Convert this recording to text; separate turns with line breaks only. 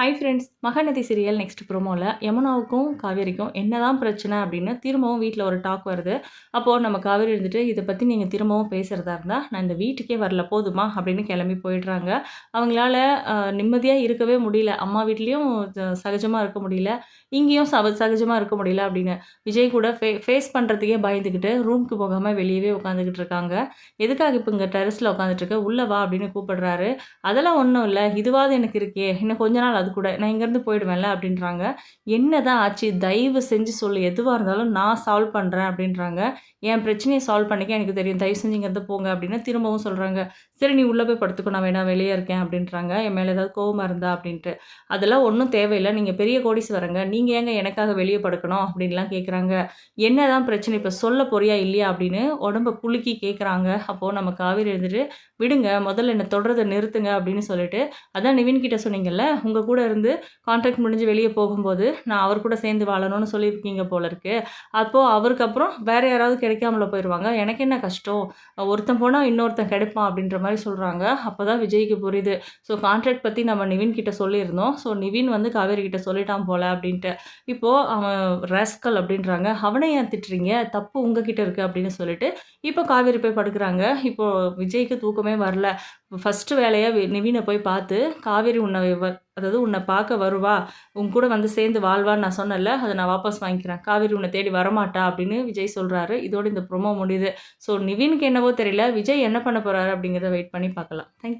Hi friends Mahanadhi serial next ப்ரோமோவில் யமுனாவுக்கும் காவேரிக்கும் என்னதான் பிரச்சனை அப்படின்னு திரும்பவும் வீட்டில் ஒரு டாக் வருது. அப்போது நம்ம காவேரி இருந்துட்டு இதை பற்றி நீங்கள் திரும்பவும் பேசுகிறதா இருந்தால் நான் இந்த வீட்டுக்கே வரல போதுமா? அப்படின்னு கிளம்பி போயிடுறாங்க. அவங்களால நிம்மதியாக இருக்கவே முடியல. அம்மா வீட்லேயும் சகஜமாக இருக்க முடியல. இங்கேயும் சவ சகஜமாக இருக்க முடியல அப்படின்னு விஜய் கூட ஃபே ஃபேஸ் பண்ணுறதுக்கே பயந்துக்கிட்டு ரூமுக்கு போகாமல் வெளியவே உட்காந்துக்கிட்டு இருக்காங்க. எதுக்காக இப்போ இங்கே டெரஸில் உட்காந்துட்ருக்க உள்ளே வா அப்படின்னு கூப்பிடுறாரு. அதெல்லாம் ஒன்றும் இல்லை. இதுவாது எனக்கு இருக்கே. இன்னும் கொஞ்ச நாள் அது கூட நான் இங்கேருந்து போயிடுவேன்ல அப்படின்றாங்க. என்ன தான் ஆச்சு? தயவு செஞ்சு சொல்லு. எதுவாக இருந்தாலும் நான் சால்வ் பண்ணுறேன் அப்படின்றாங்க. என் பிரச்சனையை சால்வ் பண்ணிக்க எனக்கு தெரியும். தயவு செஞ்சு இங்கேருந்து போங்க அப்படின்னு திரும்பவும் சொல்கிறாங்க சரி நீ உள்ளே போய் படுத்துக்கோ. நான் வேணா வெளியே இருக்கேன் அப்படின்றாங்க. என் மேலே ஏதாவது கோவமாக இருந்தா அப்படின்ட்டு. அதெல்லாம் ஒன்றும் தேவையில்லை. நீங்கள் பெரிய கோடிஸ் வரங்க நீங்கள் ஏங்க எனக்காக வெளியே படுக்கணும் அப்படின்லாம் கேட்குறாங்க என்ன தான் பிரச்சனை? இப்போ சொல்ல போறியா இல்லையா அப்படின்னு உடம்ப குலுக்கி கேட்குறாங்க அப்போது நம்ம காவேரி எழுந்துட்டு விடுங்க முதல்ல என்னை தொடரதை நிறுத்துங்க அப்படின்னு சொல்லிட்டு அதான் நிவின் கிட்ட சொன்னீங்கல்ல உங்கள் கூட இருந்து கான்ட்ராக்ட் முடிஞ்சு வெளியே போகும்போது நான் அவர் கூட சேர்ந்து வாழணும்னு சொல்லியிருக்கீங்க போல இருக்கு. அப்போது அவருக்கு அப்புறம் வேறு யாராவது கிடைக்காமல போயிடுவாங்க எனக்கு என்ன கஷ்டம்? ஒருத்தன் போனால் இன்னொருத்தன் கிடைப்பான் அப்படின்ற மாதிரி சொல்கிறாங்க அப்போ தான் விஜய்க்கு புரியுது. ஸோ கான்ட்ராக்ட் பற்றி நம்ம நிவின் கிட்ட சொல்லியிருந்தோம். ஸோ நிவின் வந்து காவேரி கிட்ட சொல்லிட்டான் போல அப்படின்ட்டு. இப்போது அவன் ரஸ்கல் அப்படின்றாங்க. அவனை ஏன் திட்டுறீங்க? தப்பு உங்ககிட்ட இருக்குது அப்படின்னு சொல்லிட்டு இப்போ காவேரி போய் படுக்கிறாங்க. இப்போது விஜய்க்கு தூக்கமே வரல. ஃபஸ்ட்டு வேலையாக நிவினை போய் பார்த்து காவேரி உன்னை அதாவது உன்னை பார்க்க வருவா. உன் கூட வந்து சேர்ந்து வாழ்வான்னு நான் சொன்னல அதை நான் வாபஸ் வாங்கிக்கிறேன். காவேரி உன்னை தேடி வரமாட்டா? அப்படின்னு விஜய் சொல்கிறாரு இதோடு இந்த ப்ரொமோ முடியுது. ஸோ நிவினுக்கு என்னவோ தெரியல. விஜய் என்ன பண்ண போகிறாரு அப்படிங்கிறத வெயிட் பண்ணி பார்க்கலாம். தேங்க்யூ